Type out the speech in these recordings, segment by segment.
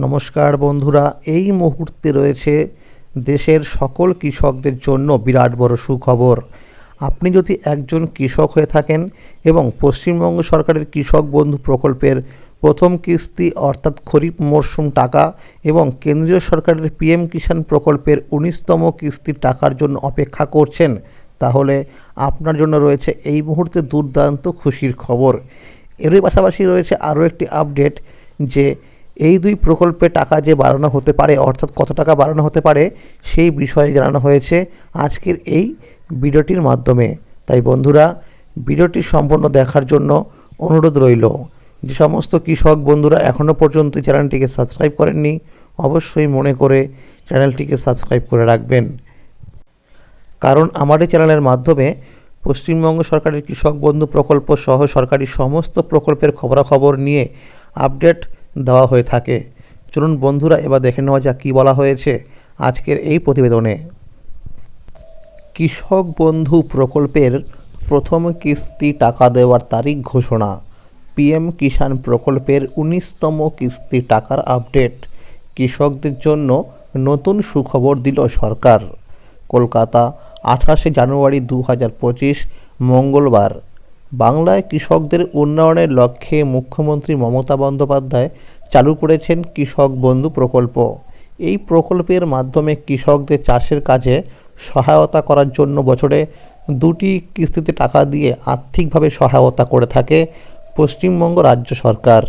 নমস্কার বন্ধুরা, এই মুহূর্তে রয়েছে দেশের সকল কৃষকদের জন্য বিরাট বড় সুখবর। আপনি যদি একজন কৃষক হয়ে থাকেন এবং পশ্চিমবঙ্গ সরকারের কৃষক বন্ধু প্রকল্পের প্রথম কিস্তি অর্থাৎ খরিফ মরশুম টাকা এবং কেন্দ্রীয় সরকারের পিএম কিষাণ প্রকল্পের উনিশতম কিস্তির টাকার জন্য অপেক্ষা করছেন, তাহলে আপনার জন্য রয়েছে এই মুহূর্তে দুর্দান্ত খুশির খবর। এরই পাশাপাশি রয়েছে আরও একটি আপডেট যে এই দুই প্রকল্পে টাকা যে বাড়ানো হতে পারে, অর্থাৎ কত টাকা বাড়ানো হতে পারে, সেই বিষয়ে জানানো হয়েছে আজকের এই ভিডিওটির মাধ্যমে। তাই বন্ধুরা, ভিডিওটি সম্পূর্ণ দেখার জন্য অনুরোধ রইল। যে সমস্ত কৃষক বন্ধুরা এখনও পর্যন্ত চ্যানেলটিকে সাবস্ক্রাইব করেননি, অবশ্যই মনে করে চ্যানেলটিকে সাবস্ক্রাইব করে রাখবেন। কারণ আমার এই চ্যানেলের মাধ্যমে পশ্চিমবঙ্গ সরকারের কৃষক বন্ধু প্রকল্প সহ সরকারি সমস্ত প্রকল্পের খবরাখবর নিয়ে আপডেট দেওয়া হয়ে থাকে। চলুন বন্ধুরা, এবার দেখে নেওয়া যাক কী বলা হয়েছে আজকের এই প্রতিবেদনে। কৃষক বন্ধু প্রকল্পের প্রথম কিস্তি টাকা দেওয়ার তারিখ ঘোষণা। পিএম কিষাণ প্রকল্পের উনিশতম কিস্তি টাকার আপডেট। কৃষকদের জন্য নতুন সুখবর দিল সরকার। কলকাতা, আঠাশে জানুয়ারি দু হাজার পঁচিশ, মঙ্গলবার। বাংলায় কৃষকদের উন্নয়নের লক্ষ্যে মুখ্যমন্ত্রী মমতা বন্দ্যোপাধ্যায় চালু করেছেন কৃষক বন্ধু প্রকল্প। এই প্রকল্পের মাধ্যমে কৃষকদের চাষের কাজে সহায়তা করার জন্য বছরে দুটি কিস্তিতে টাকা দিয়ে আর্থিকভাবে সহায়তা করে থাকে পশ্চিমবঙ্গ রাজ্য সরকার।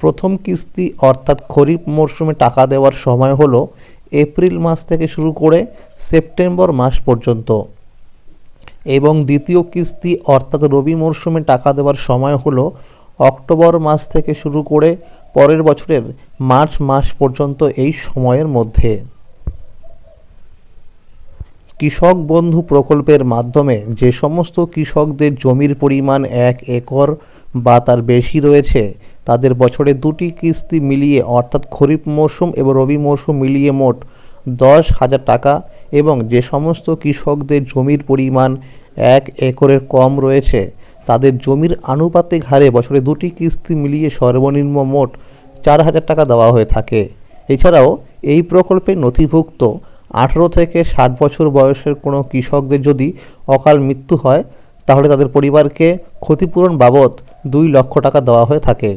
প্রথম কিস্তি অর্থাৎ খরিফ মরশুমে টাকা দেওয়ার সময় হলো এপ্রিল মাস থেকে শুরু করে সেপ্টেম্বর মাস পর্যন্ত। এবং দ্বিতীয় কিস্তি অর্থাৎ রবি মরশুমে টাকা দেওয়ার সময় হলো অক্টোবর মাস থেকে শুরু করে পরের বছরের মার্চ মাস পর্যন্ত এই সময়ের মধ্যে। কৃষক বন্ধু প্রকল্পের মাধ্যমে যে সমস্ত কৃষকদের জমির পরিমাণ এক একর বা তার বেশি রয়েছে, তাদের বছরে দুটি কিস্তি মিলিয়ে অর্থাৎ খরিফ মরশুম এবং রবি মরশুম মিলিয়ে মোট দশ হাজার টাকা এবং যে সমস্ত কৃষকদের জমির পরিমাণ এক একরের কম রয়েছে, তাদের জমির আনুপাতিক হারে বছরে দুটি কিস্তি মিলিয়ে সর্বনিম্ন মোট চার হাজার টাকা দেওয়া হয়ে থাকে। এছাড়াও এই প্রকল্পে নথিভুক্ত আঠেরো থেকে ষাট বছর বয়সের কোনো কৃষকদের যদি অকাল মৃত্যু হয়, তাহলে তাদের পরিবারকে ক্ষতিপূরণ বাবদ দুই লক্ষ টাকা দেওয়া হয়ে থাকে।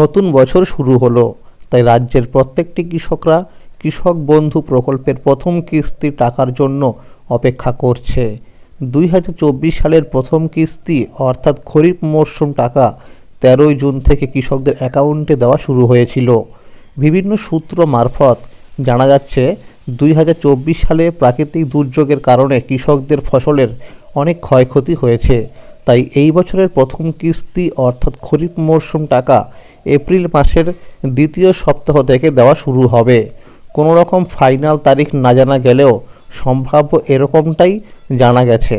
নতুন বছর শুরু হলো, তাই রাজ্যের প্রত্যেকটি কৃষকরা কৃষক বন্ধু প্রকল্পের প্রথম কিস্তি টাকার জন্য অপেক্ষা করছে। দুই হাজার চব্বিশ সালের প্রথম কিস্তি, অর্থাৎ খরিফ মরশুম টাকা, তেরোই জুন থেকে কৃষকদের অ্যাকাউন্টে দেওয়া শুরু হয়েছিল। বিভিন্ন সূত্র মারফত জানা যাচ্ছে, দুই হাজার চব্বিশ সালে প্রাকৃতিক দুর্যোগের কারণে কৃষকদের ফসলের অনেক ক্ষয়ক্ষতি হয়েছে। তাই এই বছরের প্রথম কিস্তি, অর্থাৎ খরিফ মরশুম টাকা, এপ্রিল মাসের দ্বিতীয় সপ্তাহ থেকে দেওয়া শুরু হবে। কোনো রকম ফাইনাল তারিখ না জানা গেলেও সম্ভাব্য এরকমটাই জানা গেছে।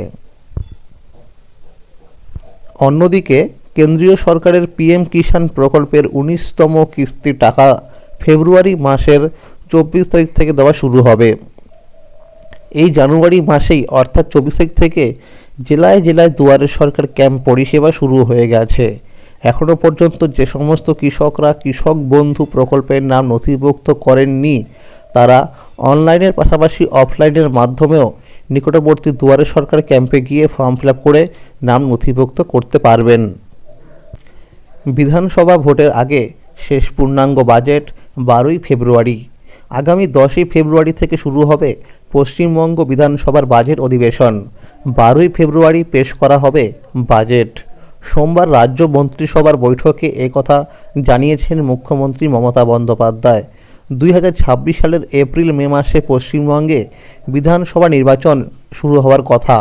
অন্যদিকে কেন্দ্রীয় সরকারের পিএম কিষাণ প্রকল্পের উনিশতম কিস্তি টাকা ফেব্রুয়ারি মাসের চব্বিশ তারিখ থেকে দেওয়া শুরু হবে। এই জানুয়ারি মাসেই অর্থাৎ চব্বিশ তারিখ থেকে জেলায় জেলায় দুয়ারে সরকার ক্যাম্প পরিষেবা শুরু হয়ে গেছে। এখনও পর্যন্ত যে সমস্ত কৃষকরা কৃষক বন্ধু প্রকল্পের নাম নথিভুক্ত করেননি তারা অনলাইনের পাশাপাশি অফলাইনের মাধ্যমেও নিকটবর্তী দুয়ারে সরকার ক্যাম্পে গিয়ে ফর্ম ফিল করে নাম নথিভুক্ত করতে পারবেন। বিধানসভা ভোটের আগে শেষ পূর্ণাঙ্গ বাজেট বারোই ফেব্রুয়ারি। আগামী দশই ফেব্রুয়ারি থেকে শুরু হবে পশ্চিমবঙ্গ বিধানসভার বাজেট অধিবেশন। বারোই ফেব্রুয়ারি পেশ করা হবে বাজেট। সোমবার রাজ্য মন্ত্রিসভার বৈঠকে কথা জানিয়েছেন মুখ্যমন্ত্রী মমতা বন্দ্যোপাধ্যায়। দুই হাজার ছাব্বিশ সালের এপ্রিল, মে মাসে পশ্চিমবঙ্গে বিধানসভা নির্বাচন শুরু হওয়ার কথা।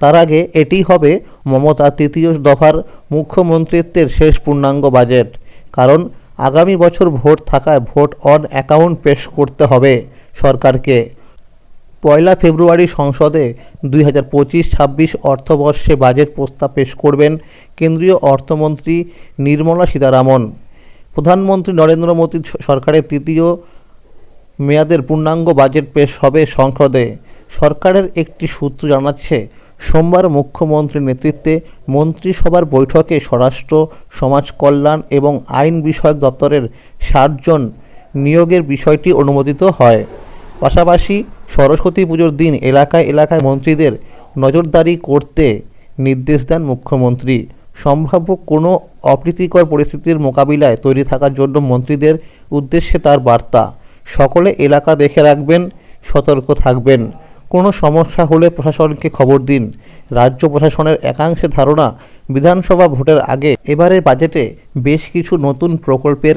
তার আগে এটি হবে মমতা তৃতীয় দফার মুখ্যমন্ত্রিত্বের শেষ পূর্ণাঙ্গ বাজেট। কারণ আগামী বছর ভোট থাকায় ভোট অন অ্যাকাউন্ট পেশ করতে হবে সরকারকে। পয়লা ফেব্রুয়ারি সংসদে দুই হাজার পঁচিশ ছাব্বিশ অর্থবর্ষে বাজেট প্রস্তাব পেশ করবেন কেন্দ্রীয় অর্থমন্ত্রী নির্মলা সীতারামন। প্রধানমন্ত্রী নরেন্দ্র মোদী সরকারের তৃতীয় মেয়াদের পূর্ণাঙ্গ বাজেট পেশ হবে সংসদে। সরকারের একটি সূত্র জানাচ্ছে, সোমবার মুখ্যমন্ত্রীর নেতৃত্বে মন্ত্রিসভার বৈঠকে স্বরাষ্ট্র, সমাজ কল্যাণ এবং আইন বিষয়ক দপ্তরের ষাটজন নিয়োগের বিষয়টি অনুমোদিত হয়। পাশাপাশি সরস্বতী পুজোর দিন এলাকায় এলাকায় মন্ত্রীদের নজরদারি করতে নির্দেশ দেন মুখ্যমন্ত্রী। সম্ভাব্য কোনো অপ্রীতিকর পরিস্থিতির মোকাবিলায় তৈরি থাকার জন্য মন্ত্রীদের উদ্দেশ্যে তার বার্তা, সকলে এলাকা দেখে রাখবেন, সতর্ক থাকবেন। কোনো সমস্যা হলে প্রশাসনকে খবর দিন। রাজ্য প্রশাসনের একাংশে ধারণা, বিধানসভা ভোটের আগে এবারের বাজেটে বেশ কিছু নতুন প্রকল্পের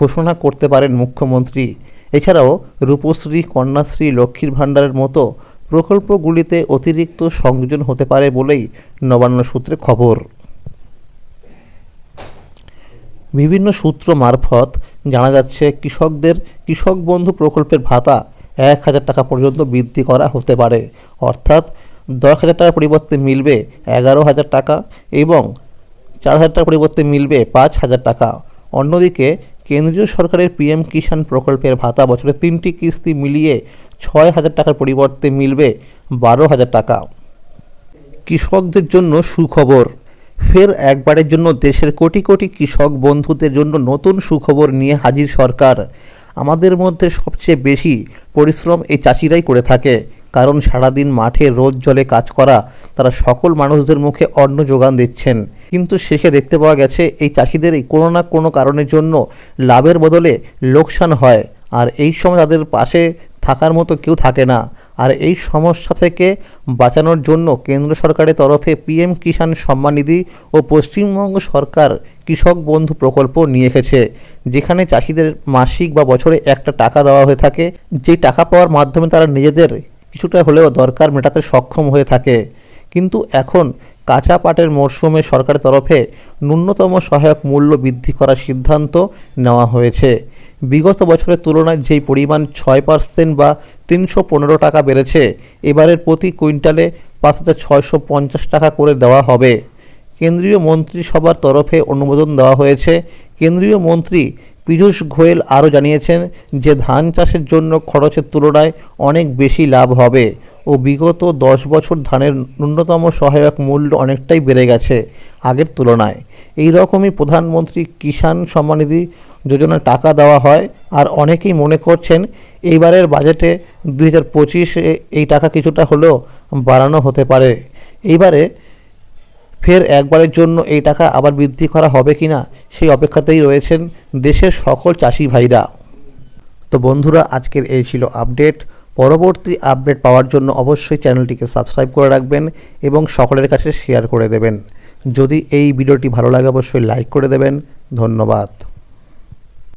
ঘোষণা করতে পারেন মুখ্যমন্ত্রী। এছাড়াও রূপশ্রী, কন্যাশ্রী, লক্ষ্মীর ভাণ্ডারের মতো প্রকল্পগুলিতে অতিরিক্ত সংযোজন হতে পারে বলেই নবান্ন সূত্রে খবর। বিভিন্ন সূত্র মারফত জানা যাচ্ছে, কৃষকদের কৃষক বন্ধু প্রকল্পের ভাতা এক হাজার টাকা পর্যন্ত বৃদ্ধি করা হতে পারে। অর্থাৎ দশ হাজার টাকার পরিবর্তে মিলবে এগারো হাজার টাকা এবং চার হাজার টাকার পরিবর্তে মিলবে পাঁচ হাজার টাকা। অন্যদিকে কেন্দ্রীয় সরকারের পিএম কিষাণ প্রকল্পের ভাতা বছরে তিনটি কিস্তি মিলিয়ে ছয় হাজার টাকার পরিবর্তে মিলবে বারো হাজার টাকা। কৃষকদের জন্য সুখবর। ফের একবারের জন্য দেশের কোটি কোটি কৃষক বন্ধুদের জন্য নতুন সুখবর নিয়ে হাজির সরকার। আমাদের মধ্যে সবচেয়ে বেশি পরিশ্রম এই চাষিরাই করে থাকে। কারণ সারাদিন মাঠে রোদ জলে কাজ করা, তারা সকল মানুষদের মুখে অন্ন যোগান দিচ্ছেন। কিন্তু শেষে দেখতে পাওয়া গেছে, এই চাষিদেরই কোনো না কোনো কারণের জন্য লাভের বদলে লোকসান হয়। আর এই সময় তাদের পাশে থাকার মতো কেউ থাকে না। আর এই সমস্যা থেকে বাঁচানোর জন্য কেন্দ্র সরকারের তরফে পিএম কিষাণ সম্মান নিধি ও পশ্চিমবঙ্গ সরকার কৃষক বন্ধু প্রকল্প নিয়ে এসেছে, যেখানে চাষিদের মাসিক বা বছরে একটা টাকা দেওয়া হয়ে থাকে। যে টাকা পাওয়ার মাধ্যমে তারা নিজেদের কিছুটা হলেও দরকার মেটাতে সক্ষম হয়ে থাকে। কিন্তু এখন কাঁচা পাটের মরশুমে সরকারের তরফে ন্যূনতম সহায়ক মূল্য বৃদ্ধি করার সিদ্ধান্ত নেওয়া হয়েছে। বিগত বছরের তুলনায় যেই পরিমাণ ছয় পার্সেন্ট বা তিনশো পনেরো টাকা বেড়েছে, এবারের প্রতি কুইন্টালে পাঁচ হাজার ছয়শো পঞ্চাশ টাকা করে দেওয়া হবে। কেন্দ্রীয় মন্ত্রিসভার তরফে অনুমোদন দেওয়া হয়েছে। কেন্দ্রীয় মন্ত্রী পীযূষ গোয়েল আরও জানিয়েছেন যে ধান চাষের জন্য খরচের তুলনায় অনেক বেশি লাভ হবে ও বিগত দশ বছর ধানের ন্যূনতম সহায়ক মূল্য অনেকটাই বেড়ে গেছে আগের তুলনায়। এই রকমই প্রধানমন্ত্রী কিষাণ সম্মানিধি যোজনায় টাকা দেওয়া হয় আর অনেকেই মনে করছেন এইবারের বাজেটে দুই হাজার পঁচিশে এই টাকা কিছুটা হলেও বাড়ানো হতে পারে। এইবারে ফের একবারের জন্য এই টাকা আবার বৃদ্ধি করা হবে কি না সেই অপেক্ষাতেই রয়েছেন দেশের সকল চাষি ভাইরা। তো বন্ধুরা, আজকের এই ছিল আপডেট। পরবর্তী আপডেট পাওয়ার জন্য অবশ্যই চ্যানেলটিকে সাবস্ক্রাইব করে রাখবেন এবং সকলের কাছে শেয়ার করে দেবেন। যদি এই ভিডিওটি ভালো লাগে, অবশ্যই লাইক করে দেবেন। ধন্যবাদ।